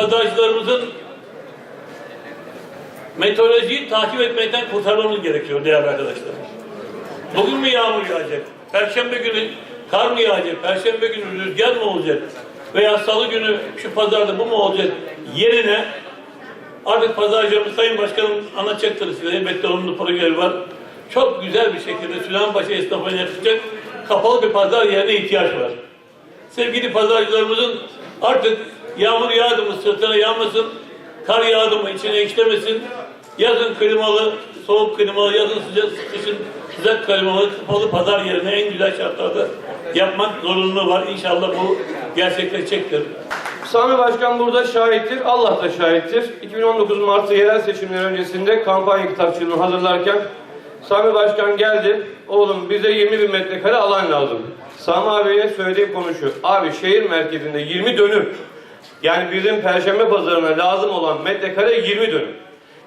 artık pazarcılarımızın meteorolojiyi takip etmekten kurtarmamız gerekiyor değerli arkadaşlar. Bugün mü yağmur yağacak? Perşembe günü kar mı yağacak? Perşembe günü rüzgar mı olacak? Veya salı günü şu pazarda bu mu olacak? Yerine artık pazarcılarımız Sayın Başkanım anlatacaktır size. Elbette onun da programı var. Çok güzel bir şekilde Süleymanpaşa esnafına yakışacak kapalı bir pazar yerine ihtiyaç var. Sevgili pazarcılarımızın artık yağmur yağdı mı sırtına yağmasın, kar yağdı mı içine işlemesin. Yazın klimalı, soğuk klimalı, yazın sıcak, kışın sıcak klimalı, kapalı pazar yerine en güzel şartlarda yapmak zorunluluğu var. İnşallah bu gerçekleşecektir. Sami Başkan burada şahittir, Allah da şahittir. 2019 Mart'ta yerel seçimler öncesinde kampanya kitapçığını hazırlarken Sami Başkan geldi, oğlum bize 20 bin metrekare alan lazım. Sami abiye söylediğim konu şu, abi şehir merkezinde 20 dönüm, yani bizim Perşembe pazarına lazım olan metrekare 20 dönüm.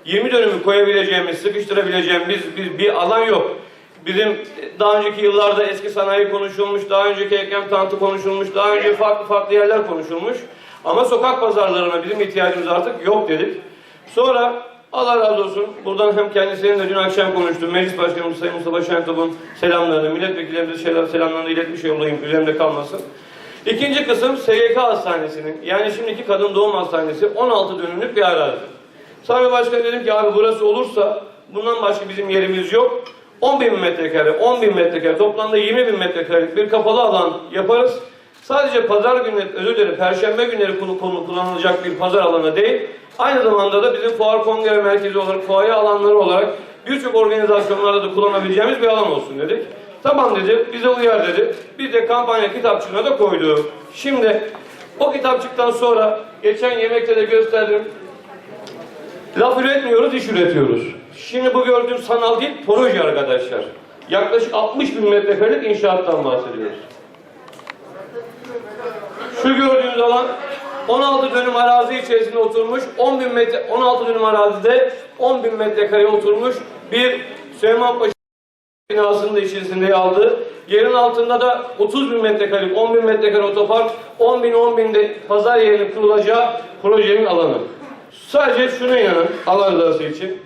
20 dönümü koyabileceğimiz, sıkıştırabileceğimiz biz bir alan yok. Bizim daha önceki yıllarda eski sanayi konuşulmuş, daha önceki eklem tantı konuşulmuş, daha önce farklı farklı yerler konuşulmuş. Ama sokak pazarlarına bizim ihtiyacımız artık yok dedik. Sonra Allah razı olsun buradan hem kendisinin de dün akşam konuştum. Meclis Başkanımız Sayın Mustafa Şentop'un selamlarını, milletvekillerimize şeyler, selamlarını iletmiş olayım, üzerimde kalmasın. İkinci kısım SGK Hastanesi'nin, yani şimdiki Kadın Doğum Hastanesi 16 dönümlük bir arazi. Sami Başkan dedim ki abi burası olursa bundan başka bizim yerimiz yok. 10 bin metrekare, 10 bin metrekare, toplamda 20 bin metrekarelik bir kapalı alan yaparız. Sadece pazar günleri, özür dilerim, perşembe günleri konu, konu kullanılacak bir pazar alanı değil. Aynı zamanda da bizim fuar kongre merkezi olarak, fuaye alanları olarak birçok organizasyonlarda da kullanabileceğimiz bir alan olsun dedik. Tamam dedi, bize uyar dedi. Biz de kampanya kitapçığına da koyduk. Şimdi o kitapçıktan sonra geçen yemekte de gösterdim. Laf üretmiyoruz, iş üretiyoruz. Şimdi bu gördüğüm sanal değil, proje arkadaşlar. Yaklaşık 60 bin metrekarelik inşaattan bahsediyoruz. Şu gördüğünüz alan 16 dönüm arazi içerisinde oturmuş, 10 bin metre, 16 dönüm arazide 10 bin metrekare oturmuş bir Süleymanpaşa binasının da içerisinde aldı. Yerin altında da 30 bin metrekarelik, 10 bin metrekare otopark, 10 bin 10 bin de pazar yerinin kurulacağı projenin alanı. Sadece şuna inanın Allah rızası için.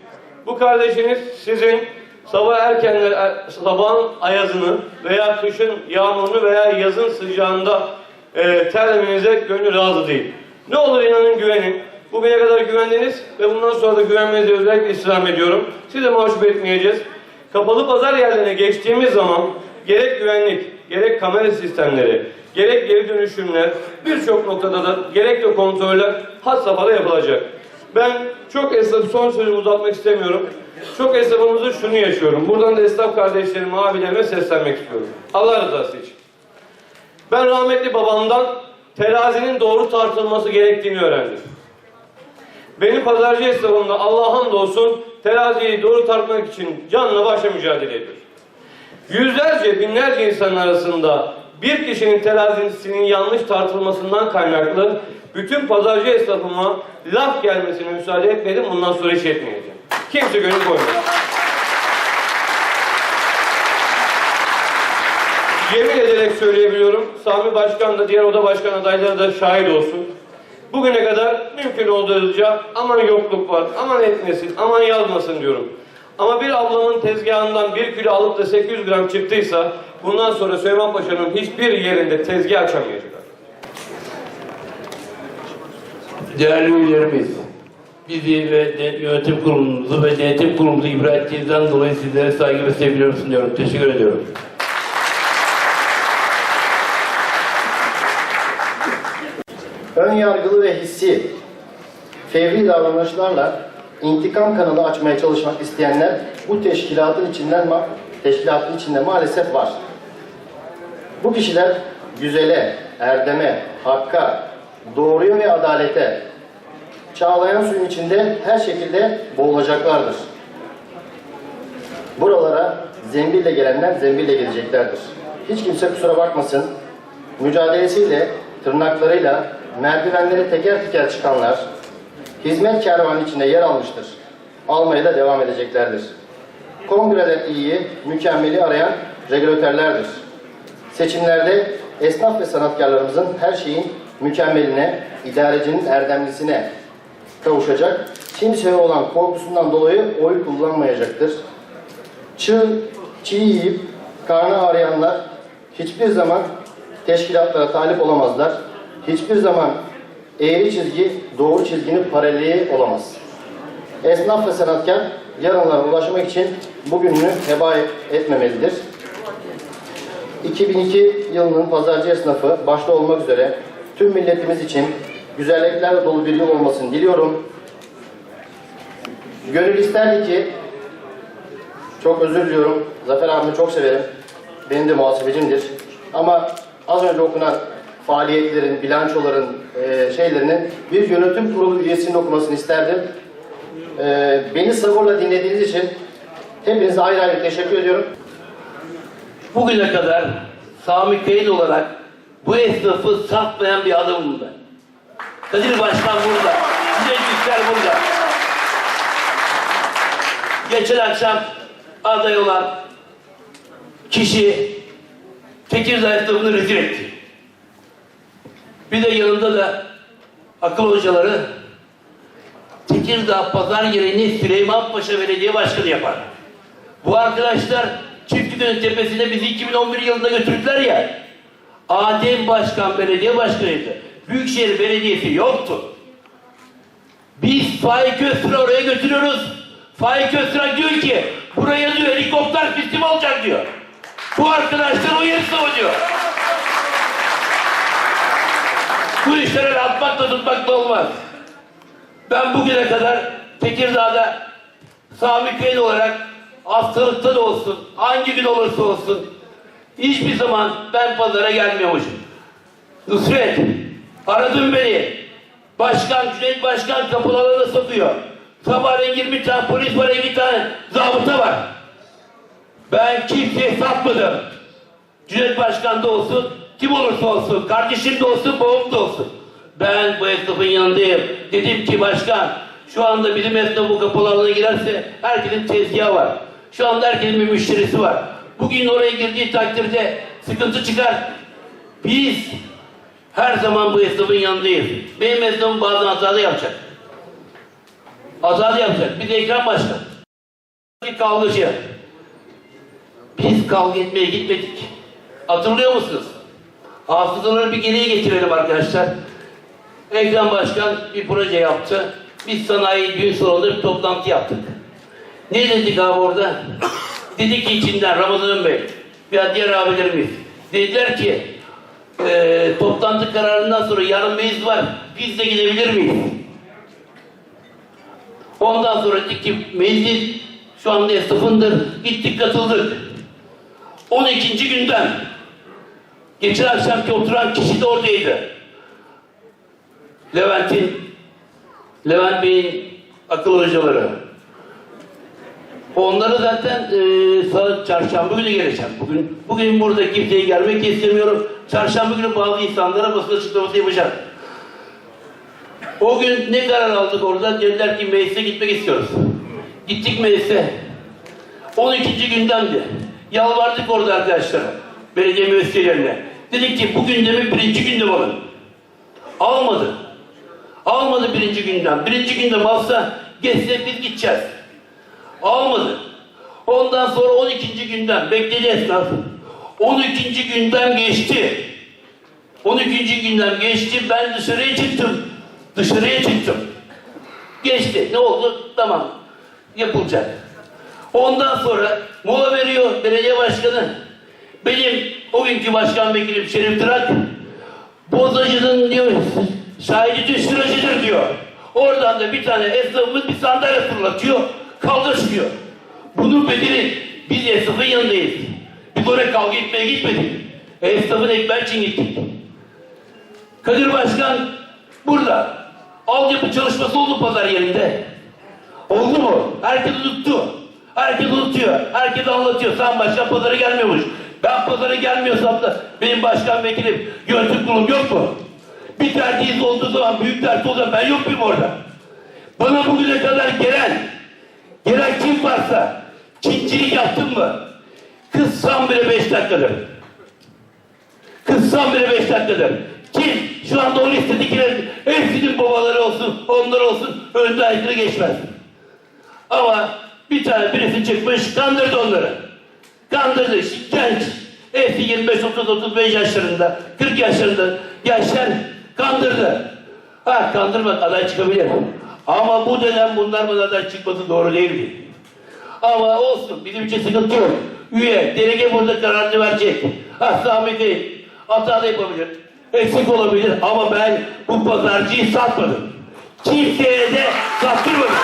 Bu kardeşiniz sizin sabah erkenler, er- sabahın ayazını veya kışın yağmurunu veya yazın sıcağında e, terlemenize gönlü razı değil. Ne olur inanın güvenin. Bugüne kadar güvendiniz ve bundan sonra da güvenmenizi özellikle istirham ediyorum. Sizi mahcup etmeyeceğiz. Kapalı pazar yerlerine geçtiğimiz zaman gerek güvenlik, gerek kamera sistemleri, gerek geri dönüşümler, birçok noktada da gerek de kontroller had safhada yapılacak. Ben çok esnaf, son sözümü uzatmak istemiyorum. Çok esnafımızın şunu yaşıyorum. Buradan da esnaf kardeşlerime, abilerime seslenmek istiyorum. Allah rızası için. Ben rahmetli babamdan terazinin doğru tartılması gerektiğini öğrendim. Benim pazarcı esnafımda Allah'a hamdolsun teraziyi doğru tartmak için canla başla mücadele ediyor. Yüzlerce, binlerce insan arasında bir kişinin terazisinin yanlış tartılmasından kaynaklı bütün pazarcı esnafıma laf gelmesine müsaade etmedim. Bundan sonra hiç etmeyeceğim. Kimse gönül koymadı. Yemin ederek söyleyebiliyorum. Sami Başkan da diğer oda başkan adayları da şahit olsun. Bugüne kadar mümkün olduğunca aman yokluk var, aman etmesin, aman yazmasın diyorum. Ama bir ablamın tezgahından bir kilo alıp da 800 gram çıktıysa bundan sonra Süleyman Paşa'nın hiçbir yerinde tezgah açamayacaklar. Değerli üyelerimiz, bizi ve yönetim kurulumuzu ve denetim kurulumuzu ibra ettiğinizden dolayı sizlere saygı ve sevgilerimi sunuyorum. Teşekkür ediyorum. Ön yargılı ve hissi, fevri davranışlarla intikam kanalı açmaya çalışmak isteyenler bu teşkilatın içinden teşkilatın içinde maalesef var. Bu kişiler güzele, erdeme, hakka, doğruya ve adalete, çağlayan suyun içinde her şekilde boğulacaklardır. Buralara zembille gelenler zembille geleceklerdir. Hiç kimse kusura bakmasın. Mücadelesiyle, tırnaklarıyla merdivenleri teker teker çıkanlar hizmet kervanı içinde yer almıştır. Almaya da devam edeceklerdir. Kongreler iyiyi, mükemmeli arayan regülatörlerdir. Seçimlerde esnaf ve sanatkarlarımızın her şeyin mükemmeline, idarecinin erdemlisine kavuşacak. Kimseye olan korkusundan dolayı oy kullanmayacaktır. Çığ, çiğ yiyip karnı ağrıyanlar hiçbir zaman teşkilatlara talip olamazlar. Hiçbir zaman eğri çizgi doğru çizginin paraleli olamaz. Esnaf ve sanatkar yarınlara ulaşmak için bugününü heba etmemelidir. 2002 yılının pazarcı esnafı başta olmak üzere tüm milletimiz için güzelliklerle dolu bir yıl olmasını diliyorum. Gönül isterdi ki çok özür diliyorum. Zafer abimi çok severim. Benim de muhasebecimdir. Ama az önce okunan faaliyetlerin, bilançoların e, şeylerinin bir yönetim kurulu üyesinin okumasını isterdim. E, beni sabırla dinlediğiniz için hepinize ayrı ayrı teşekkür ediyorum. Bugüne kadar Sami Kayın olarak bu esnafı satmayan bir adamım ben. Kadir Başkan burada. Müdürlükler burada. Geçen akşam aday olan kişi Tekirdağ esnafını rezil etti. Bir de yanında da akıl hocaları Tekirdağ pazar yerini Süleymanpaşa Belediye Başkanı yapar. Bu arkadaşlar Çiftliköy'ün tepesine bizi 2011 yılında götürdüler ya. Adem Başkan belediye başkanıydı. Büyükşehir Belediyesi yoktu. Biz Faik Öztürk'ü oraya götürüyoruz. Faik Öztürk diyor ki buraya diyor helikopter pistim olacak diyor. Bu arkadaşlar o yeri savunuyor. Bu işlere atmakla tutmakla olmaz. Ben bugüne kadar Tekirdağ'da Sami Kayın olarak hastalıkta da olsun, hangi gün olursa olsun hiçbir zaman ben pazara gelmiyormuşum. Nusret, aradın beni. Başkan, Cüneyt Başkan kapılarına satıyor. Sabahleyin 20 tane polis var, 50 tane zabıta var. Ben kimseye satmadım. Cüneyt Başkan da olsun, kim olursa olsun, kardeşim de olsun, babam da olsun. Ben bu esnafın yanındayım. Dedim ki başkan, şu anda bizim esnaf bu kapılarına girerse herkesin tezgahı var. Şu anda herkesin bir müşterisi var. Bugün oraya girdiği takdirde sıkıntı çıkar. Biz her zaman bu esnafın yanındayız. Benim esnafım bazen hatalı yapacak. Hatalı yapacak. De Ekrem Başkan. Bir kavgacı. Biz kavga etmeye gitmedik. Hatırlıyor musunuz? Hafızaları bir geriye getirelim arkadaşlar. Ekrem Başkan bir proje yaptı. Biz sanayi gün sonunda bir toplantı yaptık. Ne dedik abi orada? Dedik ki içinden Ramazan Bey veya diğer abilerimiz dediler ki eee toplantı kararından sonra yarın meclis var. Biz de gidebilir miyiz? Ondan sonra dedik ki meclis şu anda esnafındır. Gittik katıldık. 12. günden geçen akşamki oturan kişi de oradaydı. Levent'in Levent Bey'in akıl hocaları. Onları zaten e, salı, çarşamba günü geleceğim. Bugün bugün burada kimseye gelmek istemiyorum. Çarşamba günü bazı insanlara basın açıklaması yapacağım. O gün ne karar aldık orada? Dediler ki meclise gitmek istiyoruz. Gittik meclise. 12. gündemdi. Yalvardık orada arkadaşlar. Belediye müesseslerine. Dedik ki bu gündemi birinci gündem alın. Almadı. Almadı birinci günden. Birinci gündem alsa geçse biz gideceğiz. Almadı. Ondan sonra 12. günden bekledi esnaf. 12. günden geçti. 12. günden geçti. Ben dışarıya çıktım. Dışarıya çıktım. Geçti. Ne oldu? Tamam. Yapılacak. Ondan sonra mola veriyor belediye başkanı. Benim o günkü başkan vekilim Şerif Tırak bozacının diyor şahidi düşürücüdür diyor. Oradan da bir tane esnafımız bir sandalye fırlatıyor. Kavga çıkıyor. Bunun bedeli biz esnafın yanındayız. Biz oraya kavga etmeye gitmedik. Esnafın ekber için gittik. Kadir Başkan burada. Altyapı çalışması oldu pazar yerinde. Oldu mu? Herkes unuttu. Herkes unutuyor. Herkes anlatıyor. Sen başkan pazara gelmiyormuş. Ben pazara gelmiyorsam da benim başkan vekilim yönetim kurulum yok mu? Bir tertihiniz olduğu zaman büyük tertih olsa ben yok muyum orada? Bana bugüne kadar gelen gelen kim varsa çiftçilik yaptın mı? Kızsam bile beş dakikadır. Kızsam bile beş dakikadır. Kim şu anda o listedikilerin hepsinin babaları olsun, onlar olsun önde aykırı geçmez. Ama bir tane birisi çıkmış kandırdı onları. Kandırdı Şimdi genç. Hepsi 25, 30, 35 yaşlarında, 40 yaşlarında gençler kandırdı. Ha kandırmak aday çıkabilir. Ama bu dönem bunlar bu aday çıkması doğru değildi. Ama olsun bizim için sıkıntı yok. Üye, delege burada kararını verecek. Ha Sami değil. Hata da yapabilir. Eksik olabilir ama ben bu pazarcıyı satmadım. Kimseye de sattırmadım.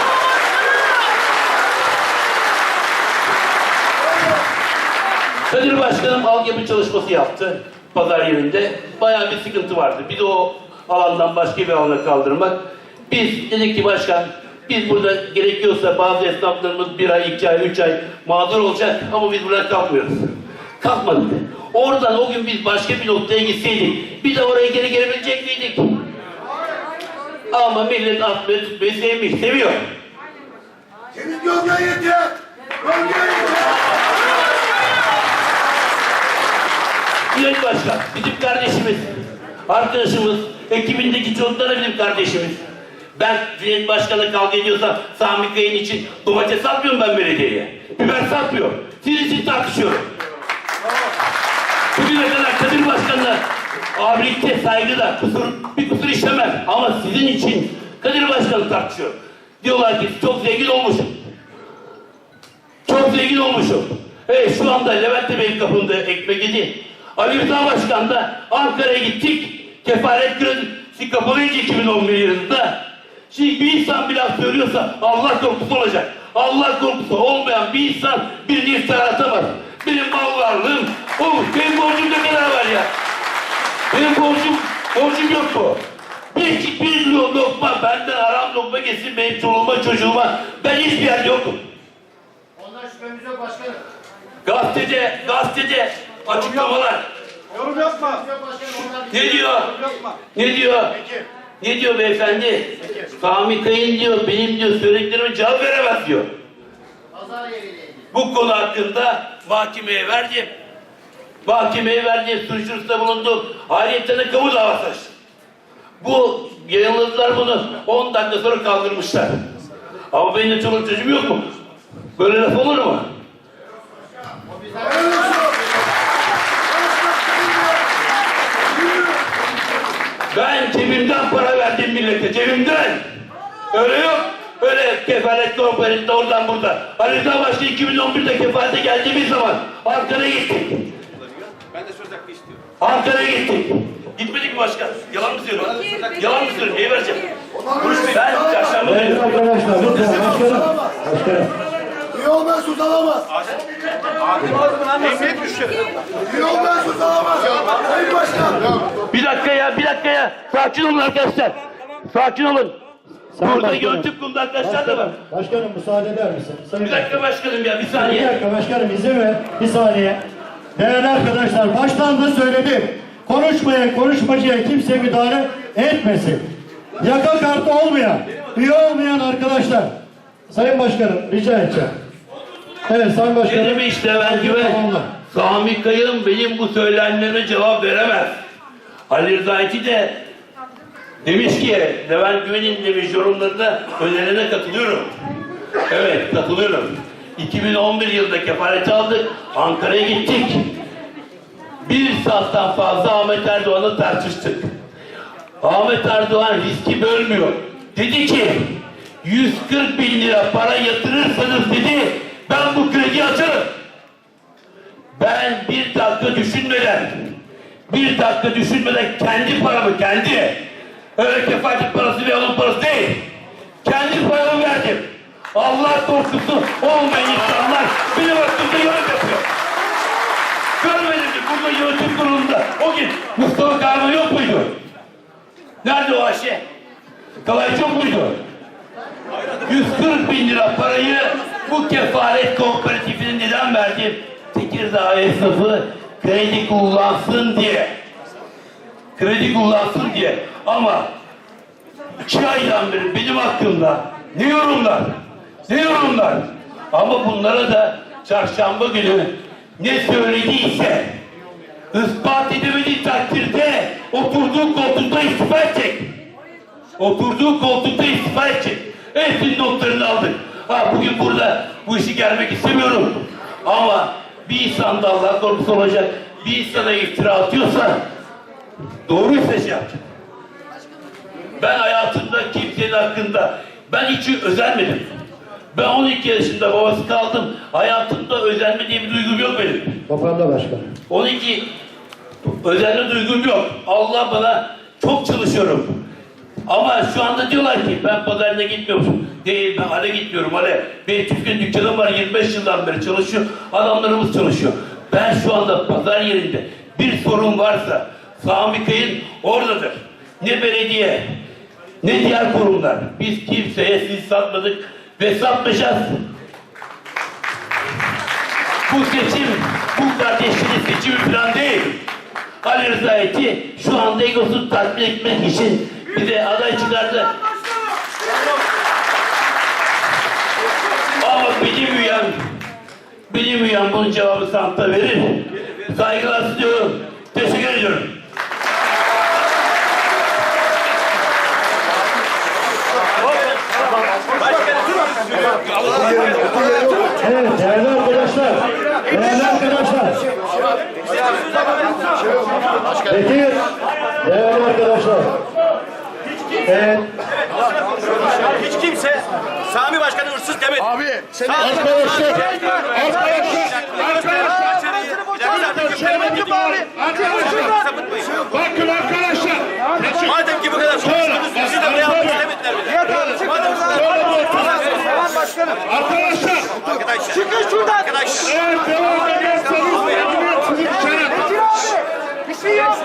Kadir Başkanım altyapı çalışması yaptı pazar yerinde. Bayağı bir sıkıntı vardı. Bir de o alandan başka bir alana kaldırmak. Biz dedik ki başkan biz burada gerekiyorsa bazı esnaflarımız bir ay, iki ay, üç ay mağdur olacak ama biz burada kalkmıyoruz. Kalkmadık. Oradan o gün biz başka bir noktaya gitseydik bir de oraya geri gelebilecek miydik? Ama millet atmayı tutmayı sevmiş, seviyor. Temiz gölge yeter. Gölge yeter. Bülent Başkan, bizim kardeşimiz, arkadaşımız, ekibindeki çocuklar da bizim kardeşimiz. Ben Bülent Başkan'la kavga ediyorsam Sami Kayın için domates satmıyorum ben belediyeye. Biber satmıyorum. Sizin için tartışıyorum. Bugüne kadar Kadir Başkan'la abilikte, saygıda kusur, bir kusur işlemem. Ama sizin için Kadir Başkan'ı tartışıyorum. Diyorlar ki çok zengin olmuşum. Çok zengin olmuşum. Hey şu anda Levent'te benim kapımda ekmek yedi. Ali Rıza Başkan da Ankara'ya gittik. Kefaret kredisi kapalıydı 2011 yılında. Şimdi bir insan bir laf söylüyorsa Allah korkusu olacak. Allah korkusu olmayan bir insan birini iftira atamaz. Benim mal varlığım, o benim borcum ne kadar var ya? Benim borcum, borcum yok bu. Bir, bir lokma benden haram lokma geçsin benim çoluğuma çocuğuma. Ben hiçbir yerde yokum. Ondan şüphemiz yok başkanım. Gazetede, gazetede açıklamalar. Yorum yapma. Ne diyor? Yapma. Ne diyor? Ne diyor beyefendi? Sami Kayın diyor, benim diyor söylediklerime cevap veremez diyor. Bu konu hakkında mahkemeye verdim. Mahkemeye verdim, suçlusta bulundum. Ayrıca de kamu davası açtım. Bu yayınladılar bunu. 10 dakika sonra kaldırmışlar. Ama benim de çoluk çocuğum yok mu? Böyle laf olur mu? Ben cebimden para verdim millete, cebimden. Öyle yok. Öyle kefaletli operatle oradan burada. Ali Başkan 2011'de kefalete geldiğimiz zaman Ankara'ya gittik. Ben de söz hakkı istiyorum. Ankara'ya gittik. Gitmedik mi başkan? Yalan mı söylüyorum? Yalan mı söylüyorum? Neyi vereceğim? Konuşmayın. Ben çarşamba günü. Arkadaşlar lütfen başkanım. Başkanım. Olmayan söz alamaz. Emniyet güçleri. İyi olmayan söz alamaz. Sayın Başkan. Bir dakika ya, bir dakika ya. Sakin olun arkadaşlar. Sakin olun. Sayın Burada Başkanım. yönetim kurulu arkadaşlar da var. Başkanım, başkanım müsaade eder misin? Sayın Bir dakika başkanım ya, bir Bir saniye. dakika başkanım izin ver. Bir saniye. Değerli arkadaşlar baştan da söyledim. Konuşmaya konuşmacıya kimse müdahale etmesin. Yaka kartı olmayan, üye olmayan arkadaşlar. Sayın Başkanım rica edeceğim. Evet Sayın Başkanım. Dedim işte ben güven. Sami Kayın benim bu söylenenlerime cevap veremez. Ali Rıza İti de demiş ki Levent Güven'in demiş yorumlarında önerilerine katılıyorum. Evet katılıyorum. 2011 yılında kefareti aldık. Ankara'ya gittik. Bir saatten fazla Ahmet Erdoğan'la tartıştık. Ahmet Erdoğan riski bölmüyor. Dedi ki 140 bin lira para yatırırsanız dedi ben bu krediyi açarım. Ben bir dakika düşünmeden, bir dakika düşünmeden kendi paramı kendi, öyle kefalet parası ve onun parası değil, kendi paramı verdim. Allah korkusu olmayan insanlar benim hakkımda yorum yapıyor. Görmedim mi burada yönetim kurulunda o gün Mustafa Kahraman yok muydu? Nerede o Ayşe? Kalaycı yok muydu? 140 bin lira parayı bu kefaret kooperatifine neden verdim? Tekirdağ esnafı kredi kullansın diye. Kredi kullansın diye. Ama iki aydan beri benim hakkımda ne yorumlar, ne yorumlar. Ama bunlara da çarşamba günü ne söylediyse ispat edemediği takdirde oturduğu koltukta istifa edecek. Oturduğu koltukta istifa edecek. Hepsinin notlarını aldık. Ha bugün burada bu işi gelmek istemiyorum. Ama bir insan da Allah korkusu olacak. Bir insana iftira atıyorsa doğruysa şey yapacak. Ben hayatımda kimsenin hakkında ben hiç özenmedim. Ben 12 yaşında babası kaldım. Hayatımda özenme diye bir duygum yok benim. Toparla başkanım. 12 özenme duygum yok. Allah bana çok çalışıyorum. Ama şu anda diyorlar ki ben pazarına gitmiyorum. Değil ben hale gitmiyorum hale. Benim çiftliğin dükkanım var 25 yıldan beri çalışıyor. Adamlarımız çalışıyor. Ben şu anda pazar yerinde bir sorun varsa Sami Kayın oradadır. Ne belediye ne diğer kurumlar. Biz kimseye siz satmadık ve satmayacağız. Bu seçim, bu kardeşlerin seçimi falan değil. Ali Rıza Eti şu anda egosunu tatmin etmek için bize aday çıkardı. Ama bilim üyen, bilim üyen bunun cevabı santta verir. Saygılar sunuyorum. Teşekkür ediyorum. Evet değerli arkadaşlar. Değerli arkadaşlar. Peki değerli arkadaşlar. Evet. Hiç kimse Sami Başkan'a hırsız demedi. Abi sen Arkadaşlar. bakın arkadaşlar. Madem ki bu kadar konuştunuz, sizi de buraya almak istemediler bile. Madem başkanım. Arkadaşlar. arkadaşlar. Çıkın şuradan. Arkadaşlar. Eğer devam ederseniz alıyorsunuz içeri. Şey yok.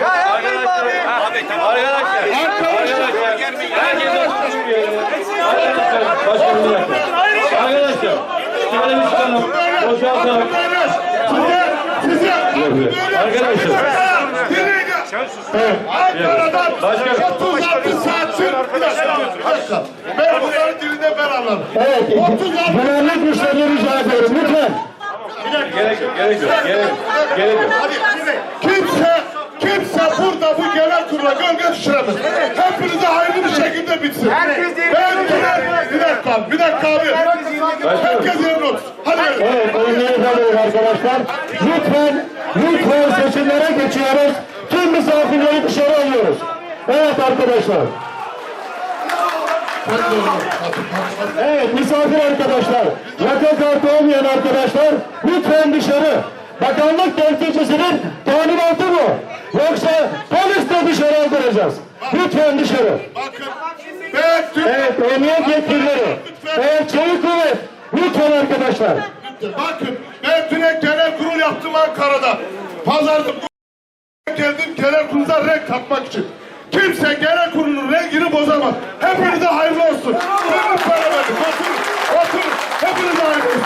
Ya yapmayın abi. Tamam. Arkadaşlar. Başkanım bir dakika. Arkadaşlar. Şöyle bir çıkalım. Boşaltalım. Arkadaşlar. Ankara'dan Başkanım. 36 saattir. Bir dakika. Bir dakika. Ben bunların dilinde ben anlarım. Evet. 36 Güvenlik güçlerini rica ediyorum lütfen. Gerek yok, gerek yok, gerek yok. Gerek yok. Hadi. Kimse, kimse burada bu genel kurula gölge düşüremez. Hepinize hayırlı bir şekilde bitsin. Ben gider, bir dakika, bir dakika abi. Herkes yerine otursun. Hadi verin. Evet, oyunları arkadaşlar. Lütfen, lütfen seçimlere geçiyoruz. Tüm misafirleri dışarı alıyoruz. Evet arkadaşlar. Evet misafir arkadaşlar. Yaka kartı olmayan arkadaşlar lütfen dışarı. Bakanlık temsilcisinin talimatı bu. Yoksa polis de dışarı aldıracağız. Lütfen dışarı. Evet emniyet yetkilileri. Evet çevik kuvvet. Lütfen arkadaşlar. Bakın, ben direkt genel kurul yaptım Ankara'da. Pazarda geldim genel kurulda renk katmak için. Kimse genel kurulun rengini bozamaz. Hepinize hayırlı olsun. Lütfen efendim, oturun, oturun. Hepinize hayırlı olsun.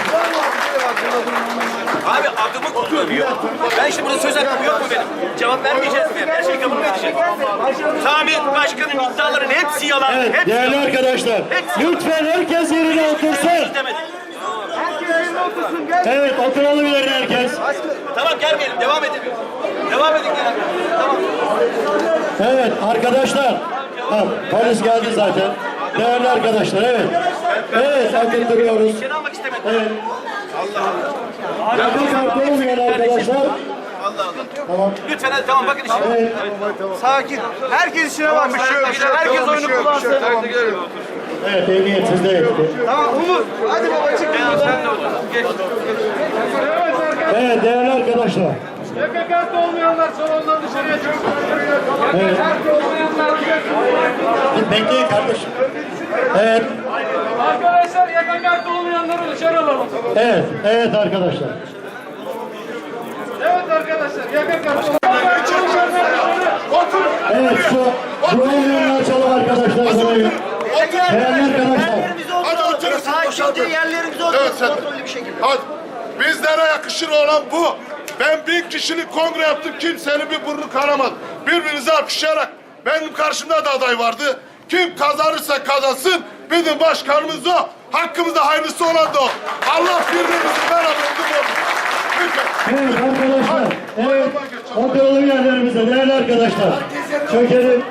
Abi adımı kullanıyor. Ben şimdi burada söz hakkım yok mu benim? Cevap vermeyeceğiz mi? Her şeyi kabul mü edeceğiz? Sami Başkan'ın iddiaların hepsi yalan. Evet hepsi değerli yalan. arkadaşlar. Lütfen herkes yerine otursun. Demedim. Evet oturalım yerine herkes. Tamam gelmeyelim, devam edelim. Devam edin genel. Tamam. Evet arkadaşlar. Ha, polis geldi zaten. Değerli arkadaşlar evet. Evet almak istemedim. Evet. Yakın kartı olmayan arkadaşlar. Tamam. Lütfen hadi tamam bakın işte. Evet. Sakin. Herkes işine bakmış. Herkes oyunu kullansın. Evet emniyet sizde. Tamam Umut. Hadi baba çık. Sen de otur. Geç. Evet değerli arkadaşlar. Yaka kartı olmayanlar salondan dışarıya çıksın. Evet. Kartı olmayanlar Bekleyin kardeşim. Evet. Arkadaşlar yaka kartı olmayanları dışarı alalım. Evet. Evet arkadaşlar. Evet arkadaşlar yaka kartı olmayanlar dışarı. Evet şu bu oyununu açalım arkadaşlar. burayı. Değerli arkadaşlar. Hadi oturun. Sakince yerlerimize oturun. Evet sen. Kontrollü bir şekilde. Hadi. Bizlere yakışır olan bu. Ben bin kişilik kongre yaptım. Kimsenin bir burnu kanamadı. Birbirinizi alkışlayarak. Benim karşımda da aday vardı. Kim kazanırsa kazansın. Bizim başkanımız o. Hakkımızda hayırlısı olan da o. Allah birbirimizi beraber oldu. Lütfen. Evet arkadaşlar. Evet. Oturalım yerlerimize değerli arkadaşlar. Çökelim.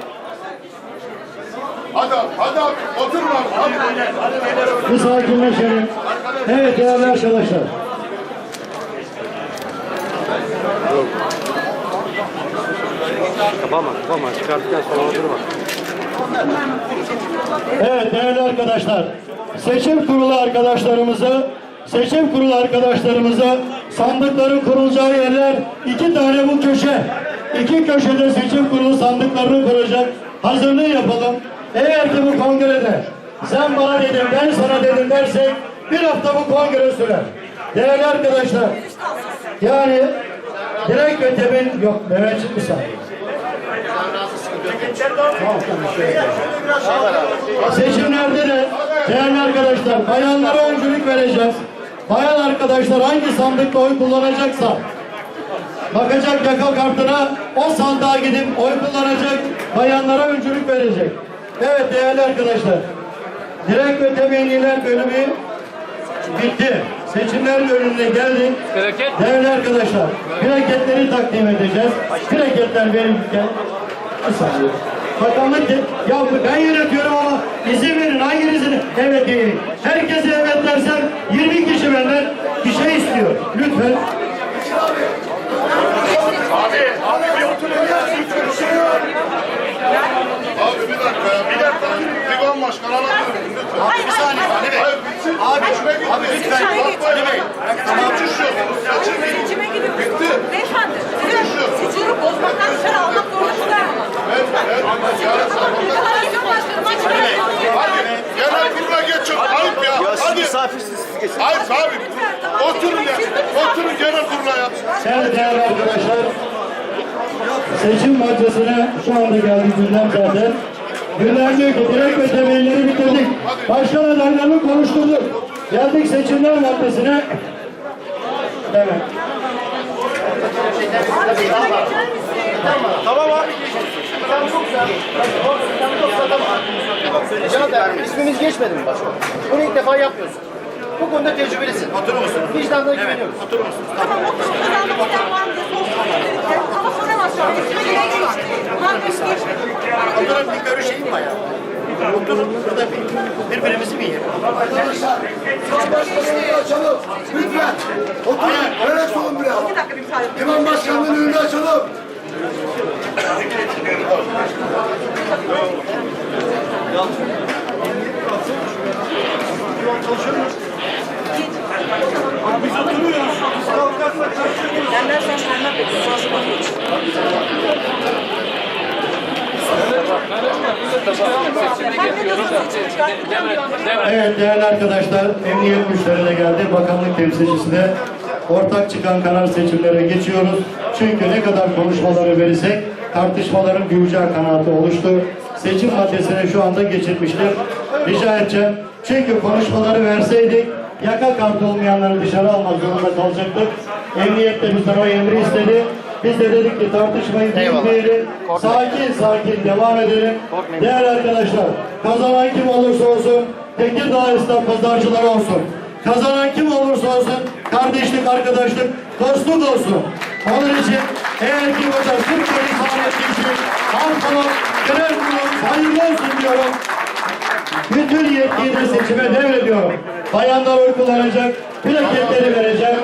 Hadi abi, hadi abi. Oturun abi. Hadi. Bir sakinleşelim. Evet değerli arkadaşlar. Evet değerli arkadaşlar. Seçim kurulu arkadaşlarımızı seçim kurulu arkadaşlarımızı sandıkların kurulacağı yerler iki tane bu köşe. İki köşede seçim kurulu sandıklarını kuracak. Hazırlığı yapalım. Eğer ki bu kongrede sen bana dedin ben sana dedim dersek bir hafta bu kongre sürer. Değerli arkadaşlar yani direkt ve temin yok Mehmetciğim bir saniye. Seçimlerde de değerli arkadaşlar bayanlara öncülük vereceğiz. Bayan arkadaşlar hangi sandıkta oy kullanacaksa bakacak yaka kartına o sandığa gidip oy kullanacak bayanlara öncülük verecek. Evet değerli arkadaşlar direkt ve bölümü bitti. Seçimler bölümüne geldik. Değerli arkadaşlar, plaketleri takdim edeceğiz. Plaketler verilirken bir saniye. Bakanlık de, ya ben yönetiyorum ama izin verin hanginizini evet diyeyim. Herkese evet dersem 20 kişi benden bir şey istiyor. Lütfen. Abi bir dakika ya. Bir dakika. Divan başkanı alabilir? Hayır, bir saniye. Ali Bey. Hayır, bitsin. Abi, abi lütfen. Ali Bey. Tamam. Düşüyorsunuz. Seçim Seçime gidiyoruz. Bitti. Beyefendi, seçimi bozmaktan dışarı almak zorundasınız ama. Evet, evet. Yarın sabah. Hadi. Genel kurula geçin. Ayıp ya. Hadi. Ayıp abi. Oturun ya. Oturun genel kurula ya. Evet değerli arkadaşlar. Seçim maddesine şu anda geldik gündem zaten. Ki direkt ve temelleri bitirdik. Başkan adaylarını konuşturduk. Geldik seçimler maddesine. Evet. Caner, ismimiz geçmedi mi başkanım? Bunu ilk defa yapmıyorsun. Bu konuda tecrübelisin. Oturur musun? Vicdanına güveniyoruz. Oturur musun? Tamam, o konu kazanmak Oturun bir görüşeyim bayağı. Oturun burada bir, birbirimizi bir yiyelim. açalım. Lütfen. Oturun. Böyle son biraz. İmam başkanının önünü açalım. Benden sonra vermem bekliyorum. Sen ne diyorsun seçim? Evet değerli arkadaşlar, emniyet güçleri de geldi, bakanlık temsilcisi de. Ortak çıkan karar seçimlere geçiyoruz. Çünkü ne kadar konuşmaları verirsek tartışmaların büyüyeceği kanaati oluştu. Seçim maddesine şu anda geçirmiştir. Rica edeceğim. Çünkü konuşmaları verseydik yaka kartı olmayanları dışarı almak zorunda kalacaktık. Emniyet de bizden o emri istedi. Biz de dedik ki tartışmayı büyütmeyelim. Sakin sakin devam edelim. Değerli arkadaşlar, kazanan kim olursa olsun, Tekirdağ esnaf pazarcıları olsun. Kazanan kim olursa olsun, kardeşlik, arkadaşlık, dostluk olsun. Onun için eğer ki burada Türk Bey ifade ettiği için halkına genel kurulu hayırlı olsun diyorum. Bütün yetkiyi de seçime devrediyorum. Bayanlar oy kullanacak, plaketleri vereceğim.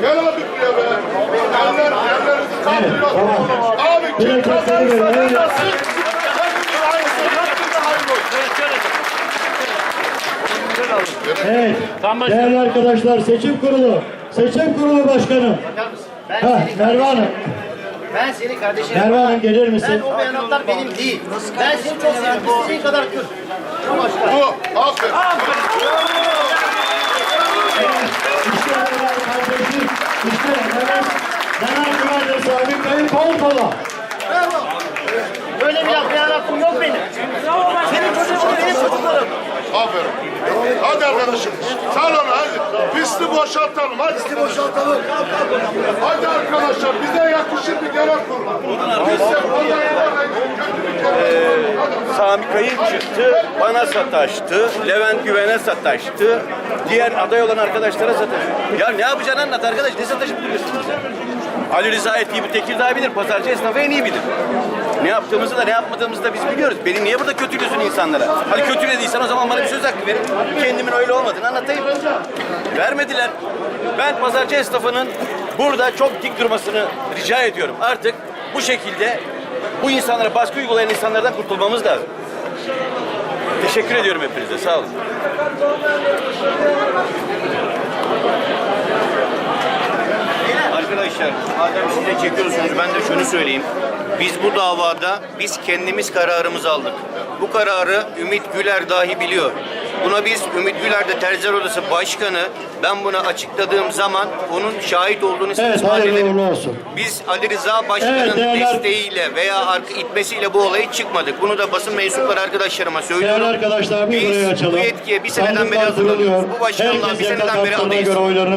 Gel abi buraya be. Yerler, yerlerinizi kaldırın. tamam. Abi kim kazanırsa verelim. kazanırsın. Hepimiz hayırlı, hepimiz hayırlı olsun. Evet. Değerli arkadaşlar seçim kurulu. Seçim kurulu başkanı. Ha, Merve Hanım. Ben seni kardeşim. Merve Hanım gelir misin? Ben o beyanatlar benim değil. Ben seni çok seviyorum. İstediğin kadar kır. Bu başka. Bu, aferin. İşte kardeşim. İşte Mehmet. Mehmet Güvenli Sami Bey Kolkola. Böyle laf beyanatım yok benim. Senin çocukların benim çocuklarım. Aferin. Hadi arkadaşım. Salonu hadi. Pisti boşaltalım. Hadi. Pisti boşaltalım. Hadi arkadaşlar. Bize yakışır bir genel bir genel Hadi. Sami Kayıp çıktı, bana sataştı, Levent Güven'e sataştı, diğer aday olan arkadaşlara sataştı. Ya ne yapacaksın anlat arkadaş, ne sataşıp duruyorsun sen? Ali Rıza Etkibi Tekirdağ bilir, pazarcı esnafı en iyi bilir. Ne yaptığımızı da ne yapmadığımızı da biz biliyoruz. Beni niye burada kötülüyorsun insanlara? Hadi kötülediysen o zaman bana bir söz hakkı verin. Kendimin öyle olmadığını anlatayım. Vermediler. Ben pazarcı esnafının burada çok dik durmasını rica ediyorum. Artık bu şekilde bu insanlara baskı uygulayan insanlardan kurtulmamız lazım. Teşekkür ediyorum hepinize. Sağ olun. Arkadaşlar, madem siz de çekiyorsunuz ben de şunu söyleyeyim. Biz bu davada biz kendimiz kararımızı aldık. Bu kararı Ümit Güler dahi biliyor. Buna biz Ümit Güler de Terziler Odası Başkanı ben bunu açıkladığım zaman onun şahit olduğunu size Evet, hayırlı olsun. Biz Ali Rıza Başkan'ın Evet, değerli- desteğiyle veya arka itmesiyle bu olayı çıkmadık. Bunu da basın mensupları arkadaşlarıma söylüyorum. Değerli arkadaşlar bir Biz burayı açalım. bu yetkiye bir seneden beri hazırlanıyoruz. Bu başkanlığa bir seneden beri adayız.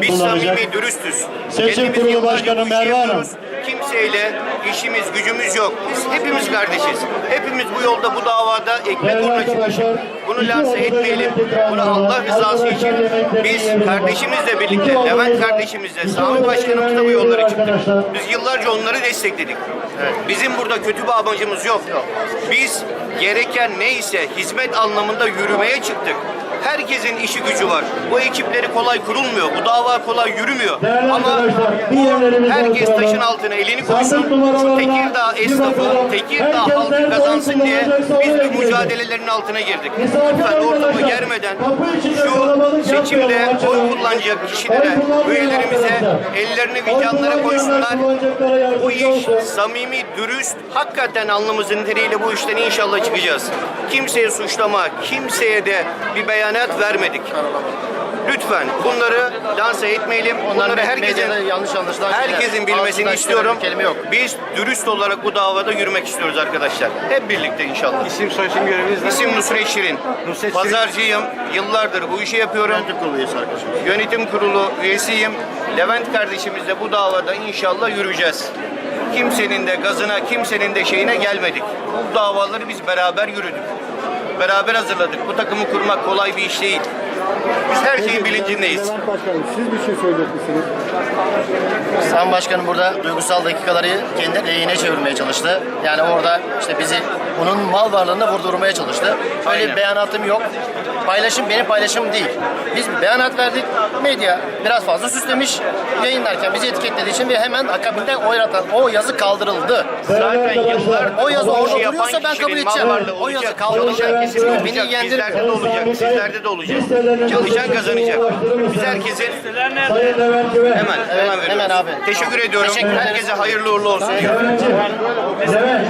Biz samimi, dürüstüz. Seçim Kendimiz Kurulu Başkanı Merve Hanım. yapıyoruz. Kimseyle işimiz, gücümüz yok. Biz hepimiz kardeşiz. Hepimiz bu yolda, bu davada ekmek uğraşıyoruz. Bunu lanse etmeyelim. Bunu Allah rızası için biz kardeşimizle birlikte, Levent kardeşimizle, Sami Başkanımızla bu yollara çıktık. Biz yıllarca onları destekledik. Bizim burada kötü bir amacımız yok. Biz gereken neyse hizmet anlamında yürümeye çıktık. Herkesin işi gücü var. Bu ekipleri kolay kurulmuyor. Bu dava kolay yürümüyor. Ama bu herkes taşın altına elini Şu numaralarına Tekirdağ esnafı. Tekirdağ halkı kazansın diye biz bu mücadelelerin altına girdik. Lütfen ortamı germeden şu seçimde oy kullanacak kişilere, üyelerimize ellerini vicdanlara koysunlar. Bu iş samimi, dürüst, hakikaten alnımızın teriyle bu işten inşallah çıkacağız. Kimseye suçlama, kimseye de bir beyanat vermedik. Lütfen bunları lanse etmeyelim. Onlar Bunları medyada herkesin yanlış anlaşılan herkesin bilmesini istiyorum. kelime yok. Biz dürüst olarak bu davada yürümek istiyoruz arkadaşlar. Hep birlikte inşallah. İsim soyisim göreviniz İsim Nusret Şirin. Pazarcıyım. Yıllardır bu işi yapıyorum. Yönetim kurulu üyesi arkadaşım. Yönetim kurulu üyesiyim. Levent kardeşimizle bu davada inşallah yürüyeceğiz. Kimsenin de gazına, kimsenin de şeyine gelmedik. Bu davaları biz beraber yürüdük. Beraber hazırladık. Bu takımı kurmak kolay bir iş değil. Biz her şeyin bilincindeyiz. Levent Başkanım siz bir şey söyleyecek misiniz? Sayın Başkanım burada duygusal dakikaları kendi lehine çevirmeye çalıştı. Yani orada işte bizi onun mal varlığına vurdurmaya çalıştı. Öyle Aynen. bir beyanatım yok. Paylaşım benim paylaşımım değil. Biz bir beyanat verdik. Medya biraz fazla süslemiş. Yayınlarken bizi etiketlediği için ve hemen akabinde o, yaratan, o yazı kaldırıldı. Zaten yıllar O yazı orada yapan duruyorsa ben kabul edeceğim. O yazı kaldırılacak. Beni. Sizlerde de olacak. Sizlerde de olacak. Çalışan kazanacak. Biz herkesin Sayın Levent Güven. hemen hemen veriyoruz. hemen abi. Teşekkür ediyorum. Herkese hayırlı uğurlu olsun. Levent'ciğim, Levent.